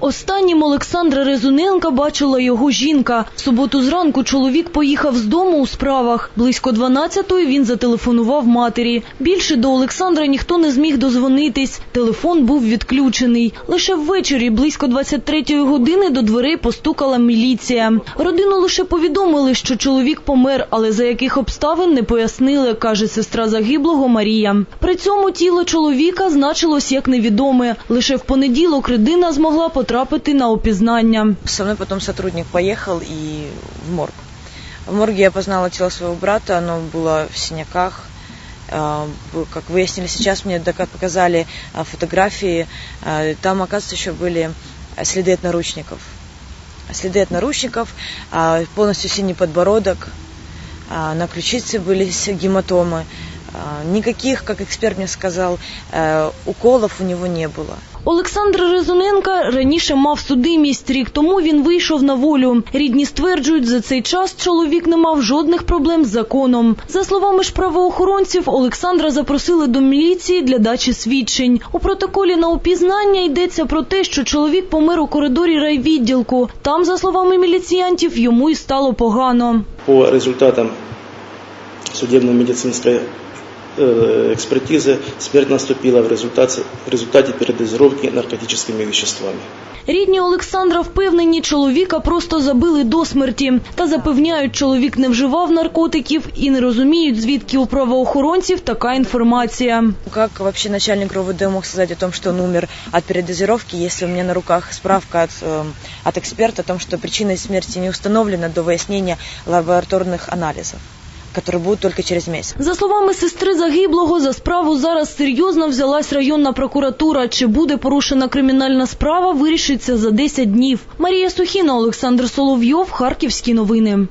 Останнім Олександра Резуненка бачила його жінка. В суботу зранку чоловік поїхав з дому у справах. Близько 12-ї він зателефонував матері. Більше до Олександра ніхто не зміг дозвонитись. Телефон був відключений. Лише ввечері, близько 23-ї години, до дверей постукала міліція. Родину лише повідомили, що чоловік помер, але за яких обставин не пояснили, каже сестра загиблого Марія. При цьому тіло чоловіка значилось як невідоме. Лише в понеділок людина змогла потрапити на опізнання. Со мной потом сотрудник поехал и в морг. В морге я познала тело своего брата, оно было в синяках. А, Как выяснили сейчас, мне показали а, фотографии, а, там, оказывается, еще были следы от наручников. Следы от наручников, полностью синий подбородок, на ключице были гематомы. А, Никаких, как эксперт мне сказал, э, уколов у него не было. Олександр Резуненка раніше мав судимість. Рік тому він вийшов на волю. Рідні стверджують, за цей час чоловік не мав жодних проблем з законом. За словами ж правоохоронців, Олександра запросили до міліції для дачі свідчень. У протоколі на опізнання йдеться про те, що чоловік помер у коридорі райвідділку. Там, за словами міліціянтів, йому і стало погано. По результатам судебно-медицинской э, экспертизы смерть наступила в результате, в результате передозировки наркотическими веществами. Рідні Олександра впевнені, чоловіка просто забили до смерті. Та запевняють, чоловік не вживав наркотиків і не розуміють, звідки у правоохоронців така інформація. Как вообще начальник РОВД мог сказать о том, что он умер от передозировки, если у меня на руках справка от, эм, от эксперта о том, что причина смерти не установлена до выяснения лабораторных анализов, которые будут только через месяц. За словами сестри загиблого, за справу зараз серйозно взялась районна прокуратура. Чи буде порушена кримінальна справа, вирішиться за 10 днів. Марія Сухіна, Олександр Соловйов, Харківські новини.